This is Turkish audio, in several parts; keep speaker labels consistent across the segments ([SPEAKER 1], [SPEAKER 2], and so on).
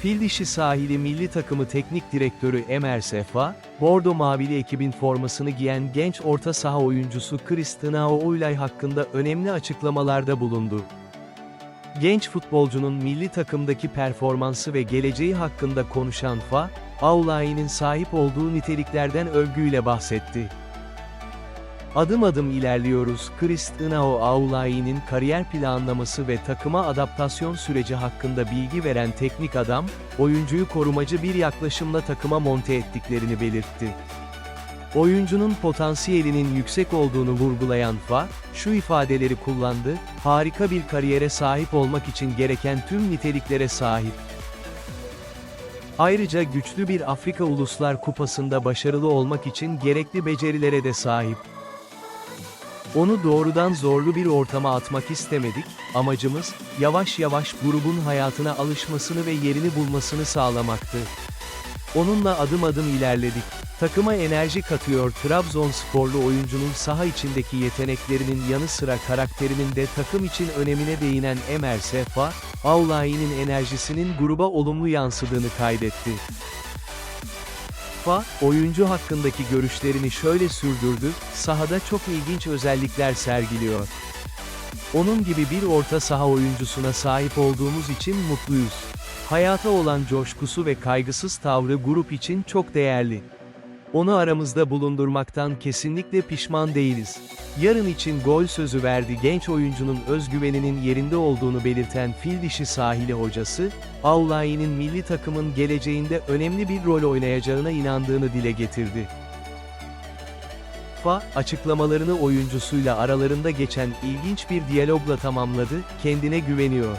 [SPEAKER 1] Fil dişi sahili milli takımı teknik direktörü Emer Sefa, Bordo Mavili ekibin formasını giyen genç orta saha oyuncusu Cristiano Oulay hakkında önemli açıklamalarda bulundu. Genç futbolcunun milli takımdaki performansı ve geleceği hakkında konuşan Fa, Aulay'ın sahip olduğu niteliklerden övgüyle bahsetti. Adım adım ilerliyoruz. Cristiano Aulay'ın kariyer planlaması ve takıma adaptasyon süreci hakkında bilgi veren teknik adam, oyuncuyu korumacı bir yaklaşımla takıma monte ettiklerini belirtti. Oyuncunun potansiyelinin yüksek olduğunu vurgulayan Fa, şu ifadeleri kullandı, harika bir kariyere sahip olmak için gereken tüm niteliklere sahip. Ayrıca güçlü bir Afrika Uluslar Kupası'nda başarılı olmak için gerekli becerilere de sahip. Onu doğrudan zorlu bir ortama atmak istemedik, amacımız, yavaş yavaş grubun hayatına alışmasını ve yerini bulmasını sağlamaktı. Onunla adım adım ilerledik. Takıma enerji katıyor Trabzonsporlu oyuncunun saha içindeki yeteneklerinin yanı sıra karakterinin de takım için önemine değinen Emer Sefa, Aulay'ın enerjisinin gruba olumlu yansıdığını kaydetti. Fa, oyuncu hakkındaki görüşlerini şöyle sürdürdü, sahada çok ilginç özellikler sergiliyor. Onun gibi bir orta saha oyuncusuna sahip olduğumuz için mutluyuz. Hayata olan coşkusu ve kaygısız tavrı grup için çok değerli. Onu aramızda bulundurmaktan kesinlikle pişman değiliz. Yarın için gol sözü verdi genç oyuncunun özgüveninin yerinde olduğunu belirten fil dişi sahili hocası, Aulay'ın milli takımın geleceğinde önemli bir rol oynayacağına inandığını dile getirdi. Fa, açıklamalarını oyuncusuyla aralarında geçen ilginç bir diyalogla tamamladı, kendine güveniyor.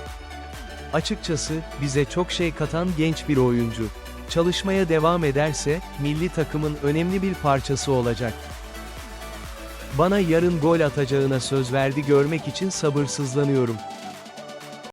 [SPEAKER 1] Açıkçası, bize çok şey katan genç bir oyuncu. Çalışmaya devam ederse, milli takımın önemli bir parçası olacak. Bana yarın gol atacağına söz verdi görmek için sabırsızlanıyorum.